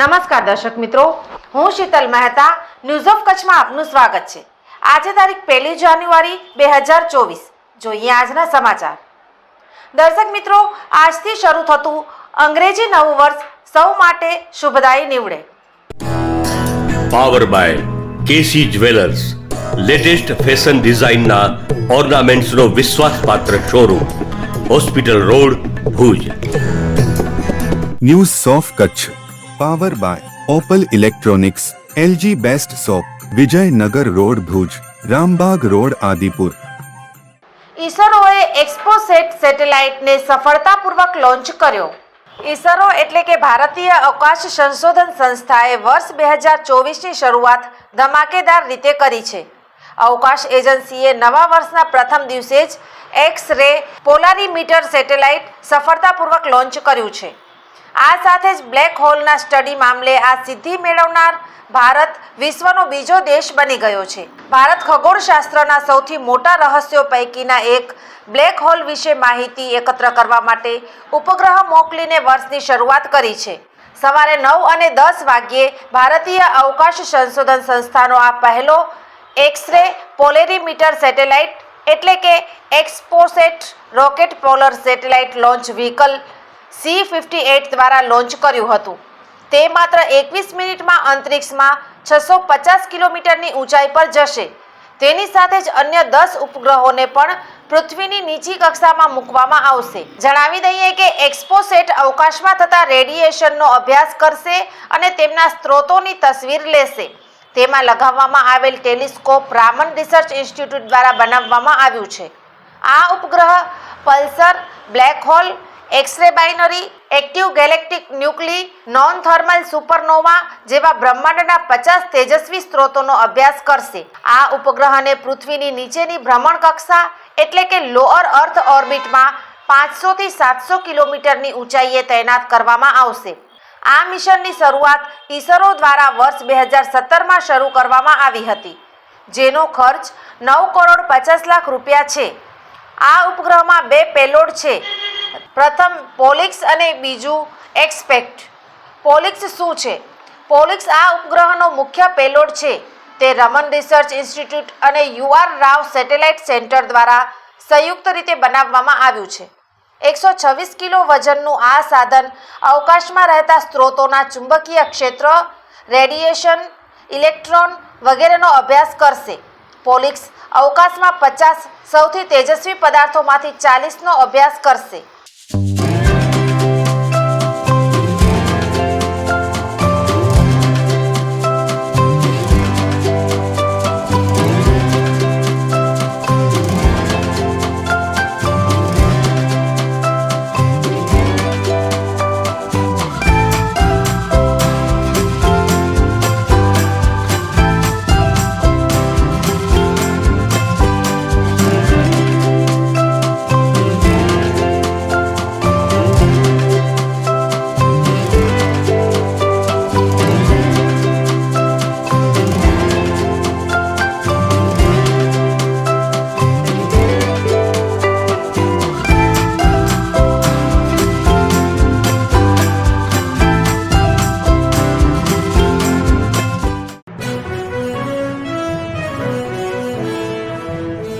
નમસ્કાર દર્શક મિત્રો હું શીતલ મહેતા ન્યૂઝ ઓફ કચ્છમાં આપનું સ્વાગત છે. આજે તારીખ પહેલી જાન્યુઆરી બે હજાર ચોવીસ. જોઈએ આજના સમાચાર. દર્શક મિત્રો આજથી શરૂ થતું અંગ્રેજી નવું વર્ષ સૌ માટે શુભદાયી નીવડે. Power by KC jewellers latest fashion ડિઝાઇનના ઓર્નામેન્ટ્સનો વિશ્વાસપાત્ર showroom hospital road Bhuj. News of Kutch power by Opal electronics LG best shop Vijaynagar road Bhuj Rambagh road Adipur ઈસરોએ XPoSat સેટેલાઇટને સફળતાપૂર્વક લોન્ચ કર્યો. ઈસરો એટલે કે ભારતીય અવકાશ સંશોધન સંસ્થાએ વર્ષ બે હજાર ચોવીસની શરૂઆત ધમાકેદાર રીતે કરી છે. અવકાશ એજન્સીએ નવા વર્ષના પ્રથમ દિવસે જ એક્સ રે પોલારીમીટર સેટેલાઇટ સફળતાપૂર્વક લોન્ચ કર્યું છે. આ સાથે જ બ્લેક હોલના સ્ટડી મામલે આ સિદ્ધિ મેળવનાર ભારત વિશ્વનો બીજો દેશ બની ગયો છે. ભારત ખગોળશાસ્ત્રના સૌથી મોટા રહસ્યો પૈકીના એક બ્લેક હોલ વિશે માહિતી એકત્ર કરવા માટે ઉપગ્રહ મોકલીને વર્ષની શરૂઆત કરી છે. સવારે નવ અને દસ વાગ્યે ભારતીય અવકાશ સંશોધન સંસ્થાનો આ પહેલો એક્સરે પોલેરીમીટર સેટેલાઇટ એટલે કે XPoSat rocket polar satellite launch vehicle C fifty eight દ્વારા લોન્ચ કર્યું હતું. તે માત્ર એકવીસ મિનિટમાં અંતરિક્ષમાં છસો પચાસ કિલોમીટરની ઊંચાઈ પર જશે. તેની સાથે જ અન્ય દસ ઉપગ્રહોને પણ પૃથ્વીની નીચી કક્ષામાં મૂકવામાં આવશે. જણાવી દઈએ કે એક્સપોસેટ અવકાશમાં થતા રેડિયેશનનો અભ્યાસ કરશે અને તેમના સ્ત્રોતોની તસવીર લેશે. તેમાં લગાવવામાં આવેલ ટેલિસ્કોપ રામન રિસર્ચ ઇન્સ્ટિટ્યૂટ દ્વારા બનાવવામાં આવ્યું છે. આ ઉપગ્રહ pulsar, black hole X ray binary active galactic nuclei non thermal supernova જેવા બ્રહ્માંડના પચાસ તેજસ્વી સ્ત્રોતોનો અભ્યાસ કરશે. આ ઉપગ્રહને પૃથ્વીની નીચેની ભ્રમણ કક્ષા એટલે કે લોઅર અર્થ ઓર્બિટમાં પાંચસોથી સાતસો કિલોમીટરની ઊંચાઈએ તૈનાત કરવામાં આવશે. આ મિશનની શરૂઆત ઈસરો દ્વારા વર્ષ બે હજાર સત્તરમાં શરૂ કરવામાં આવી હતી, જેનો ખર્ચ નવ કરોડ પચાસ લાખ રૂપિયા છે. આ ઉપગ્રહમાં બે પેલોડ છે પ્રથમ, પોલિક્સ અને બીજું, એક્સપેક્ટ. પોલિક્સ શું છે? પોલિક્સ આ ઉપગ્રહનો મુખ્ય પેલોડ છે. તે રમન રિસર્ચ ઇન્સ્ટિટ્યૂટ અને યુઆર રાવ સેટેલાઇટ સેન્ટર દ્વારા સંયુક્ત રીતે બનાવવામાં આવ્યું છે. એકસો છવ્વીસ કિલો વજનનું આ સાધન અવકાશમાં રહેતા સ્ત્રોતોના ચુંબકીય ક્ષેત્ર, રેડિયેશન, ઇલેક્ટ્રોન વગેરેનો અભ્યાસ કરશે. પોલિક્સ અવકાશમાં પચાસ સૌથી તેજસ્વી પદાર્થોમાંથી ચાલીસનો અભ્યાસ કરશે.